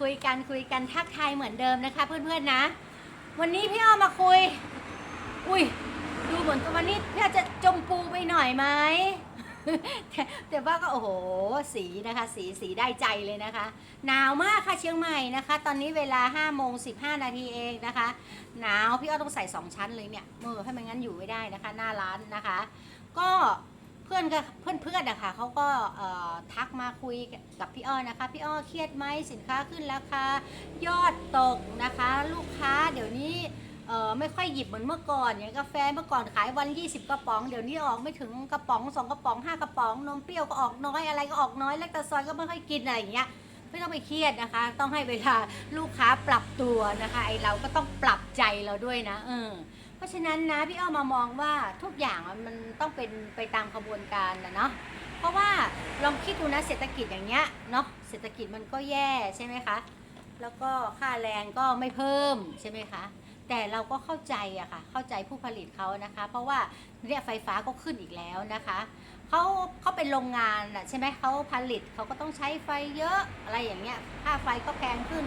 คุยกันคุยกันทักทายเหมือนเดิมนะคะ เพื่อนๆนะ วันนี้พี่อ้อมาคุย อุ้ยดูเหมือนตัววันนี้พี่อ้อจะจมปูไปหน่อยไหมแต่แต่ว่าก็โอ้โหสีนะคะ สีสีได้ใจเลยนะคะ หนาวมากค่ะเชียงใหม่นะคะ ตอนนี้เวลา5โมง15นาทีเองนะคะ หนาวพี่อ้อต้องใส่ 2 ชั้นเลยเนี่ยเมื่อให้มันงั้นอยู่ไม่ได้นะคะ หน้าร้านนะคะ ก็ เพื่อนก็เพื่อนเพื่อนๆนะคะเขาก็ทักมาคุยกับพี่อ้อนะคะ พี่อ้อเครียดไหมสินค้าขึ้นราคายอดตกนะคะ ลูกค้าเดี๋ยวนี้ไม่ค่อยหยิบเหมือนเมื่อก่อนอย่างกาแฟเมื่อก่อนขายวัน 20 กระป๋อง เดี๋ยวนี้ออกไม่ถึงกระป๋องสองกระป๋องห้ากระป๋อง นมเปรี้ยวก็ออกน้อยอะไรก็ออกน้อยแลคตาซอยก็ไม่ค่อยกินอะไรอย่างเงี้ยไม่ต้องไปเครียดนะคะ ต้องให้เวลาลูกค้าปรับตัวนะคะไอเราก็ต้องปรับใจเราด้วยนะเออ เพราะฉะนั้นนะพี่เอ้อมามองว่าทุกอย่างมันต้องเป็นไปตามขบวนการนะเนาะเพราะว่าลองคิดดูนะเศรษฐกิจอย่างเงี้ยเนาะเศรษฐกิจมันก็แย่ใช่ไหมคะแล้วก็ค่าแรงก็ไม่เพิ่มใช่ไหมคะแต่เราก็เข้าใจอะค่ะ เข้าใจผู้ผลิตเขานะคะ เพราะว่าเนี่ยไฟฟ้าก็ขึ้นอีกแล้วนะคะเขาเขาเป็นโรงงานอะใช่ไหมเขาผลิตเขาก็ต้องใช้ไฟเยอะอะไรอย่างเงี้ยค่าไฟก็แพงขึ้น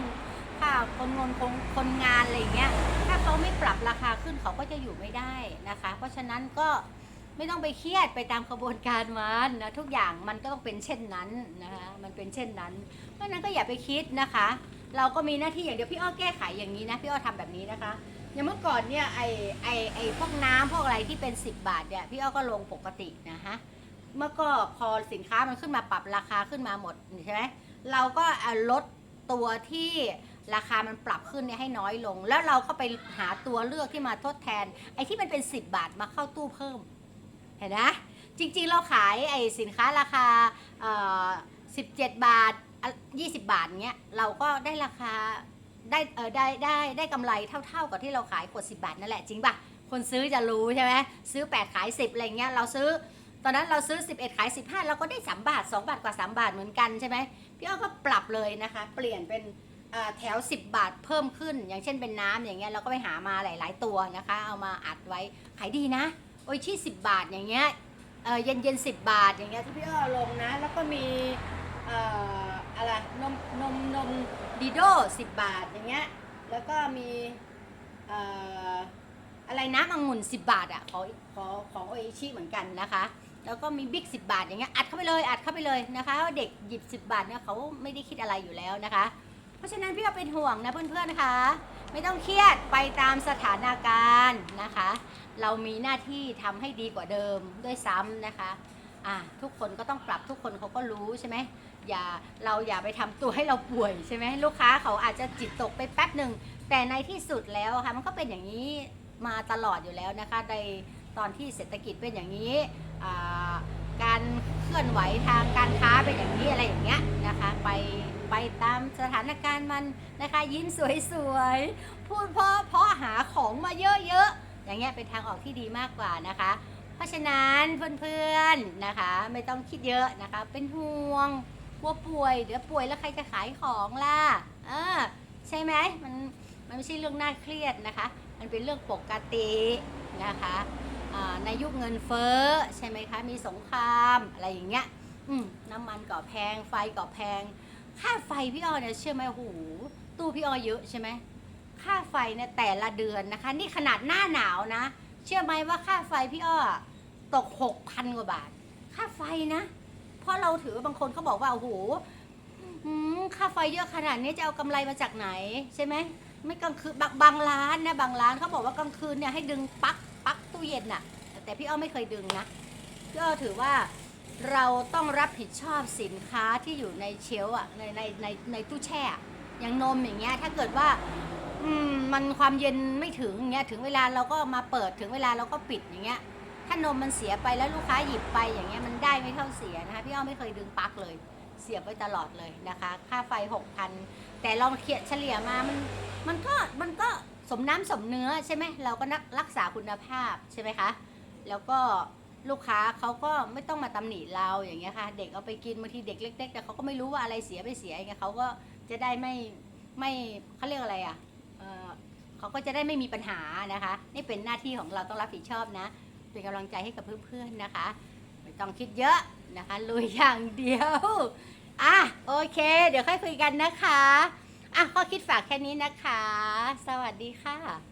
ค่าคนงานคนคนงานอะไรอย่างเงี้ย ถ้าเขาไม่ปรับราคาขึ้นเขาก็จะอยู่ไม่ได้นะคะ เพราะฉะนั้นก็ไม่ต้องไปเครียดไปตามกระบวนการมันนะทุกอย่างมันก็ต้องเป็นเช่นนั้นนะคะมันเป็นเช่นนั้น เพราะฉะนั้นก็อย่าไปคิดนะคะ เราก็มีหน้าที่อย่างเดียวพี่อ้อแก้ไขอย่างนี้นะพี่อ้อทำแบบนี้นะคะอย่างเมื่อก่อนเนี่ยไอไอไอพวกน้ำพวกอะไรที่เป็น 10 บาทเนี่ยพี่อ้อก็ลงปกตินะฮะเมื่อก็พอสินค้ามันขึ้นมาปรับราคาขึ้นมาหมดใช่ไหมเราก็ลดตัวที่ ราคามันปรับขึ้นเนี่ยให้น้อยลง แล้วเราก็ไปหาตัวเลือกที่มาทดแทน ไอ้ที่มันเป็น 10 บาทมาเข้าตู้เพิ่ม เห็นนะจริงๆเราขายไอ้สินค้าราคาเอ่อ17บาทอะ20บาทเงี้ยเราก็ได้ราคาได้เออได้ได้ได้กำไรเท่า ๆ กับที่เราขายขวด10บาทนั่นแหละจริงป่ะคนซื้อจะรู้ใช่ไหมซื้อ 8 ขาย 10อะไรเงี้ยเราซื้อ ตอนนั้นเราซื้อ 11 ขาย 15 เราก็ได้ 3 บาท 2 บาทกว่า 3 บาทเหมือนกันใช่ไหมพี่อ้อก็ปรับเลยนะคะ เปลี่ยนเป็น แถว 10 บาทเพิ่มขึ้น อย่างเช่นเป็นน้ำอย่างเงี้ยเราก็ไปหามาหลาย ๆ ตัวนะคะ เอามาอัดไว้ขายดีนะ โอ้ยที่10 บาทอย่างเงี้ยเย็นเย็นสิบาทอย่างเงี้ยที่พี่อ้อลงนะ แล้วก็มีอะไรนมนมนมดีโดสิบบาทอย่างเงี้ยแล้วก็มีอะไรน้ำองุ่น10 บาทอะของของของโอเอชิเหมือนกันนะคะ แล้วก็มีบิ๊ก10บาทอย่างเงี้ยอัดเข้าไปเลยอัดเข้าไปเลยนะคะเด็กหยิบ 10 บาทเนี่ยเขาไม่ได้คิดอะไรอยู่แล้วนะคะ เพราะฉะนั้นพี่ก็เป็นห่วงนะเพื่อนๆนะคะ ไม่ต้องเครียดไปตามสถานการณ์นะคะ เรามีหน้าที่ทำให้ดีกว่าเดิมด้วยซ้ำนะคะอะทุกคนก็ต้องปรับทุกคนเขาก็รู้ใช่ไหมอย่าเราอย่าไปทำตัวให้เราป่วยใช่ไหมลูกค้าเขาอาจจะจิตตกไปแป๊บหนึ่งแต่ในที่สุดแล้วค่ะมันก็เป็นอย่างนี้มาตลอดอยู่แล้วนะคะในตอนที่เศรษฐกิจเป็นอย่างนี้การ เคลื่อนไหวทางการค้าเป็นอย่างนี้อะไรอย่างเงี้ยนะคะ ไปไปตามสถานการณ์มันนะคะ ยิ้มสวยๆ พูดเพราะเพราะหาของมาเยอะๆ อย่างเงี้ยเป็นทางออกที่ดีมากกว่านะคะ เพราะฉะนั้นเพื่อนๆนะคะไม่ต้องคิดเยอะนะคะ เป็นห่วงกลัวป่วยเดี๋ยวป่วยแล้วใครจะขายของล่ะเออใช่ไหมมันมันไม่ใช่เรื่องน่าเครียดนะคะ มันเป็นเรื่องปกตินะคะ ในยุคเงินเฟ้อใช่ไหมคะ มีสงครามอะไรอย่างเงี้ยน้ำมันก็แพงไฟก็แพง ค่าไฟพี่ออเนี่ยเชื่อไหมโอ้โหตู้พี่ออเยอะใช่ไหมค่าไฟเนี่ยแต่ละเดือนนะคะ นี่ขนาดหน้าหนาวนะ เชื่อไหมว่าค่าไฟพี่อ้อตกหกพันกว่าบาท ค่าไฟนะ เพราะเราถือบางคนเขาบอกว่าโอ้โหค่าไฟเยอะขนาดนี้จะเอากำไรมาจากไหนใช่ไหมไม่กลางคืนบางบางร้านนะบางร้านเขาบอกว่ากลางคืนเนี่ยให้ดึงปลั๊ก ตู้เย็นน่ะ แต่พี่อ้อไม่เคยดึงนะ พี่อ้อถือว่าเราต้องรับผิดชอบสินค้าที่อยู่ในเชลอะในในในในตู้แช่ อย่างนมอย่างเงี้ย ถ้าเกิดว่าอืมมันความเย็นไม่ถึงอย่างเงี้ย ถึงเวลาเราก็มาเปิด ถึงเวลาเราก็ปิดอย่างเงี้ย ถ้านมมันเสียไปแล้วลูกค้าหยิบไปอย่างเงี้ยมันได้ไม่เท่าเสียนะคะ พี่อ้อไม่เคยดึงปลั๊กเลย เสียบไว้ตลอดเลยนะคะ ค่าไฟหกพันแต่เราเขียนเฉลี่ยมา มัน มันก็ มันก็ สมน้ำสมเนื้อใช่ไหมเราก็นักรักษาคุณภาพใช่ไหมคะ แล้วก็ลูกค้าเขาก็ไม่ต้องมาตำหนิเราอย่างเงี้ยค่ะ เด็กเอาไปกินบางทีเด็กเล็ก ๆ แต่เขาก็ไม่รู้ว่าอะไรเสียไม่เสียอย่างเงี้ยเขาก็จะได้ไม่ไม่เขาเรียกอะไรอะเเขาก็จะได้ไม่มีปัญหานะคะ นี่เป็นหน้าที่ของเราต้องรับผิดชอบนะ เป็นกำลังใจให้กับเพื่อนๆนะคะ ไม่ต้องคิดเยอะนะคะลุยอย่างเดียวอะโอเค เดี๋ยวค่อยคุยกันนะคะ อะข้อคิดฝากแค่นี้นะคะ สวัสดีค่ะ